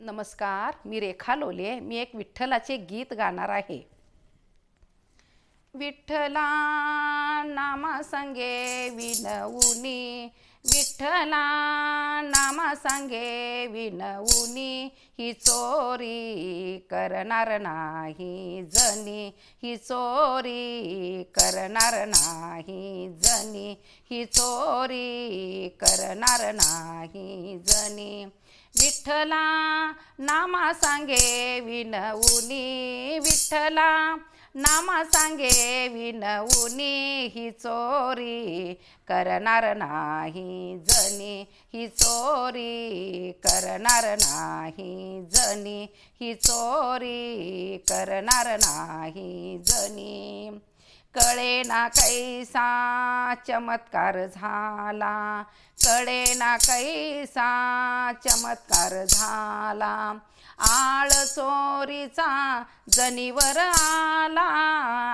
नमस्कार मी रेखा लोले. मी एक विठ्ठलाचे गीत गाणार आहे. विठ्ठला नामा संगे विनवुनी. विठ्ठला नामा संगे विनवुनी. ही चोरी करणार नाही जनी. ही चोरी करणार नाही जनी. ही चोरी करणार नाही जनी. विठ्ठला नामा सांगे विनवुनी विठ्ठला नामा सांगे विनवुनी ही चोरी करणार नाही जनी ही चोरी करणार नाही जनी ही चोरी करणार नाही जनी. कळे ना कैसा चमत्कार झाला? कळे ना कैसा चमत्कार झाला? आळ चोरीचा जनीवर आला.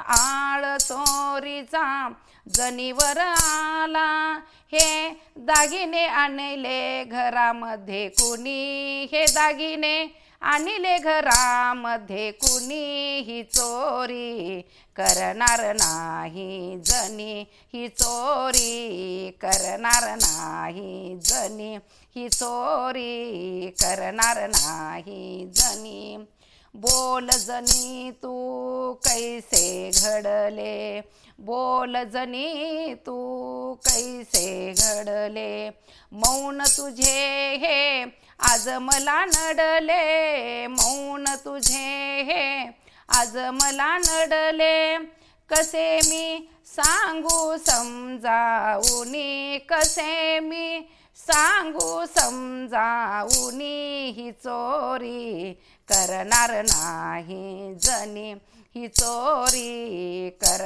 आळ चोरीचा जनीवर आला. हे दागिने आणले घरामध्ये कुणी? हे दागिने आणले घरामध्ये कुणी ही चोरी करणार नाही जनी. ही चोरी करणार नाही जनी. ही चोरी करणार नाही जनी. बोल जनी तू कैसे घडले? बोल जनी तू कैसे घडले? मौन तुझे हे आज मला नडले. मौन तुझे हे आज मला नडले. कसे मी सांगू समजावूनी कसे मी सांगू समजावूनी ही चोरी करणार नाही जनी ही चोरी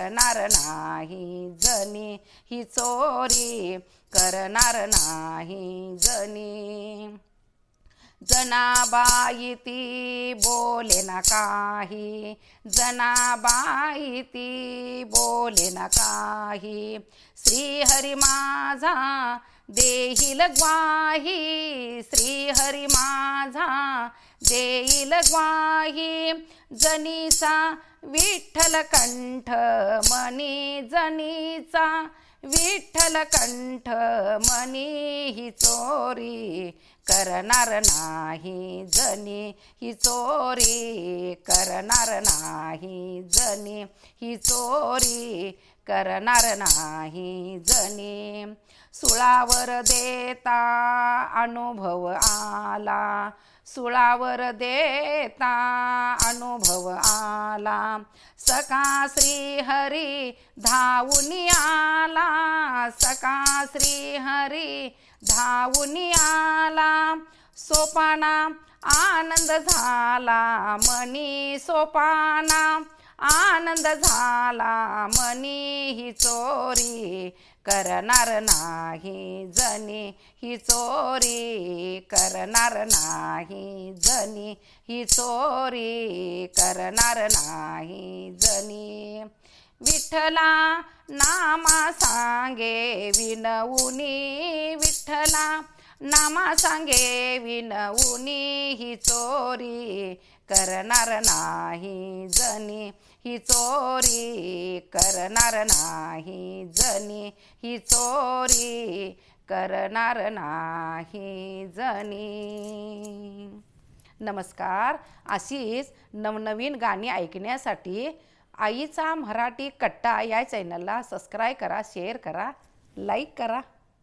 करणार नाही जनी ही चोरी करणार नाही जनी. जनाबाई ती बोले ना काही जनाबाई ती बोले ना काही. श्रीहरी माझा देईल ग्वाही श्रीहरी माझा देईल ग्वाही. जनीचा विठ्ठल कंठ मनी जनीचा विठ्ठल कंठ मनी ही चोरी करणार नाही. जनी ही चोरी करणार नाही. जनी ही चोरी करणार नाही जनी. सुळावर देता अनुभव आला. सुळावर देता अनुभव आला. सका श्री हरी धावून आला. सका श्री हरी धावून आला. सोपाना आनंद झाला. मनी सोपाना आनंद झाला मनी ही चोरी करणार नाही जनी ही चोरी करणार नाही जनी ही चोरी करणार नाही जनी. विठ्ठला नामा सांगे विनवुनी विठ्ठला नामा सांगे विनवुनी ही चोरी करणार नाही जनी ही चोरी करणार नाही जनी ही चोरी करणार नाही जनी. नमस्कार अशीच नवनवीन गाणी ऐकण्यासाठी आईचा मराठी कट्टा या चॅनलला सबस्क्राईब करा शेअर करा लाईक करा.